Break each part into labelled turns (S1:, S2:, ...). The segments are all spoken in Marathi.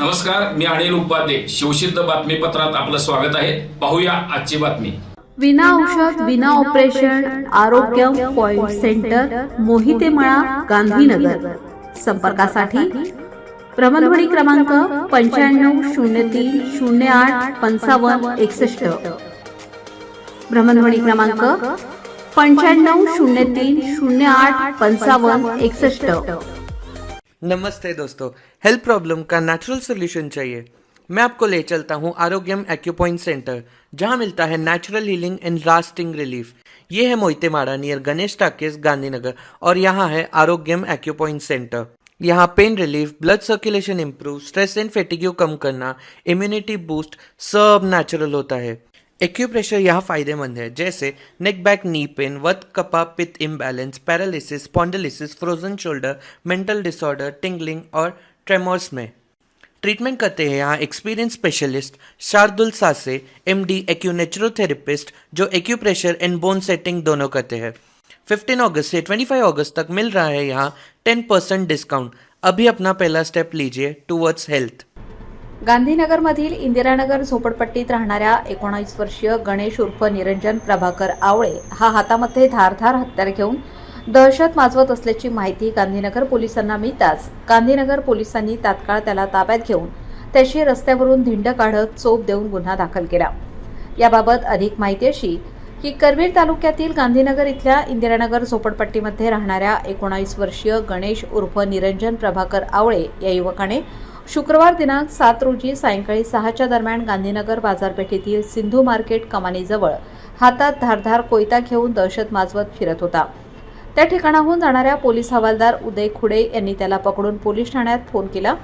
S1: नमस्कार मी अनिल उपाध्ये. शिवसिद्ध बातमीपत्रात आपलं स्वागत आहे. पाहूया आजची बातमी.
S2: विना औषध विना ऑपरेशन आरोग्य पॉइंट सेंटर मोहितेमळा गांधीनगर. संपर्कासाठी भ्रमणध्वनी क्रमांक पंच्याण्णव शून्य तीन शून्य आठ पंचावन्न एकसष्ट. भ्रमणध्वनी क्रमांक पंच्याण्णव शून्य तीन शून्य आठ पंचावन्न एकसष्ट.
S3: नमस्ते दोस्तों. हेल्थ प्रॉब्लम का नेचुरल सोल्यूशन चाहिए। मैं आपको ले चलता हूँ आरोग्यम एक्यूपॉइंट सेंटर जहाँ मिलता है natural healing and lasting relief ये है मोहितेमाड़ा नियर गणेश टाकिस गांधीनगर, और यहाँ है आरोग्यम एक्यूपॉइंट सेंटर यहाँ pain relief blood circulation improve stress and fatigue कम करना इम्यूनिटी बूस्ट सब नेचुरल होता है। एक्यूप्रेशर यहाँ फ़ायदेमंद है, जैसे नेक बैक नी पेन वत, कपा, पित्त imbalance paralysis spondylosis frozen shoulder mental disorder tingling और ट्रेमोर्स में. ट्रीटमेंट करते हैं यहाँ experience specialist Shardul Sase M D acunaturotherapist जो एक्यूप्रेशर एंड बोन सेटिंग दोनों करते हैं. 15 अगस्त से 25 अगस्त तक मिल रहा है यहाँ 10 परसेंट डिस्काउंट अभी अपना पहला स्टेप लीजिए टूवर्ड्स हेल्थ
S2: गांधीनगरमधील इंदिरानगर झोपडपट्टीत राहणाऱ्या एकोणावीस वर्षीय गणेश उर्फ़ निरंजन प्रभाकर आवळे हा हातामध्ये धारधार हत्यार घेऊन दहशत माजवत असल्याची माहिती गांधीनगर पोलिसांना मिळताच गांधीनगर पोलिसांनी तात्काळ त्याला ताब्यात घेऊन त्याची रस्त्यावरून धिंड काढत चोप देऊन गुन्हा दाखल केला. याबाबत अधिक माहिती अशी की करवीर तालुक्यातील गांधीनगर इथल्या इंदिरानगर झोपडपट्टीमध्ये राहणाऱ्या एकोणावीस वर्षीय गणेश उर्फ निरंजन प्रभाकर आवळे या युवकाने शुक्रवार दिनांक सात रोजी सायंकाळी सहाच्या दरम्यान गांधीनगर बाजारपेठेतील सिंधू मार्केट कमानीजवळ हातात धारधार कोयता घेऊन दहशत माजवत फिरत होता. त्या ठिकाणाहून जाणाऱ्या पोलीस हवालदार उदय खुडे यांनी त्याला पकडून पोलीस ठाण्यात फोन केला.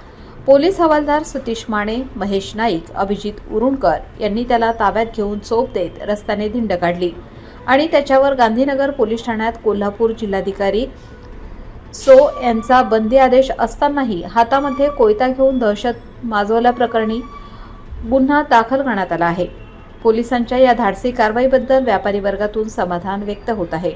S2: पोलीस हवालदार सतीश माने महेश नाईक अभिजित उरुणकर यांनी त्याला ताब्यात घेऊन चोप देत रस्त्याने धिंड काढली आणि त्याच्यावर गांधीनगर पोलीस ठाण्यात कोल्हापूर जिल्हाधिकारी सो यांचा बंदी आदेश असतानाही हातामध्ये कोयता घेऊन दहशत माजवल्याप्रकरणी गुन्हा दाखल करण्यात आला आहे. पोलिसांच्या या धाडसी कारवाईबद्दल व्यापारी वर्गातून समाधान व्यक्त होत आहे.